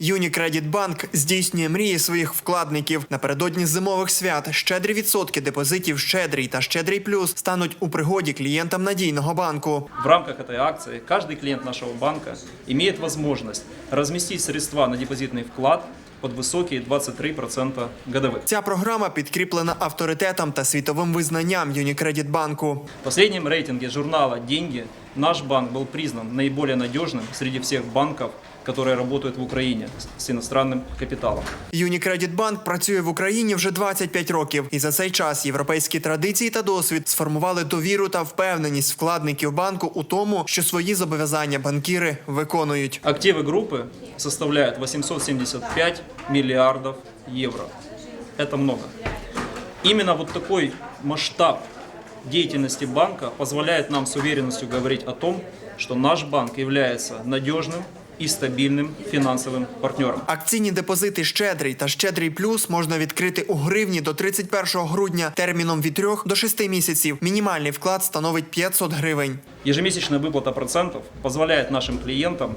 Юнікредит Банк здійснює мрії своїх вкладників. Напередодні зимових свят щедрі відсотки депозитів Щедрий та Щедрий Плюс стануть у пригоді клієнтам надійного банку. В рамках этой акции каждый клиент нашего банка имеет возможность разместить средства на депозитный вклад под высокие 23% годовых. Ця програма підкріплена авторитетом та світовим визнанням Юнікредит Банку. В последнем рейтинге журнала «Деньги» наш банк был признан наиболее надежным среди всех банков, которые работают в Украине с иностранным капиталом. Юнікредит Банк працює в Україні вже 25 років, і за цей час європейські традиції та досвід сформували довіру та впевненість вкладників банку у тому, що свої зобов'язання банкіри виконують. Активы группы составляют 875 миллиардов евро. Это много. Именно вот такой масштаб деятельности банка позволяет нам с уверенностью говорить о том, что наш банк является надежным и стабильным финансовым партнером. Акційні депозити Щедрий та Щедрий Плюс можна відкрити у гривні до 31 грудня терміном від 3 до 6 місяців. Мінімальний вклад становить 500 гривень. Ежемесячная выплата процентов позволяет нашим клиентам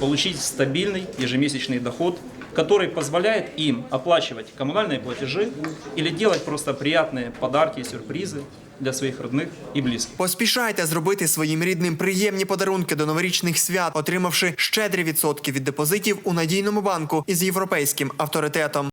получить стабильный ежемесячный доход, который позволяет им оплачивать коммунальные платежи или делать просто приятные подарки и сюрпризы для своих родных и близких. Поспішайте зробити своїм рідним приємні подарунки до новорічних свят, отримавши щедрі відсотки від депозитів у надійному банку із європейським авторитетом.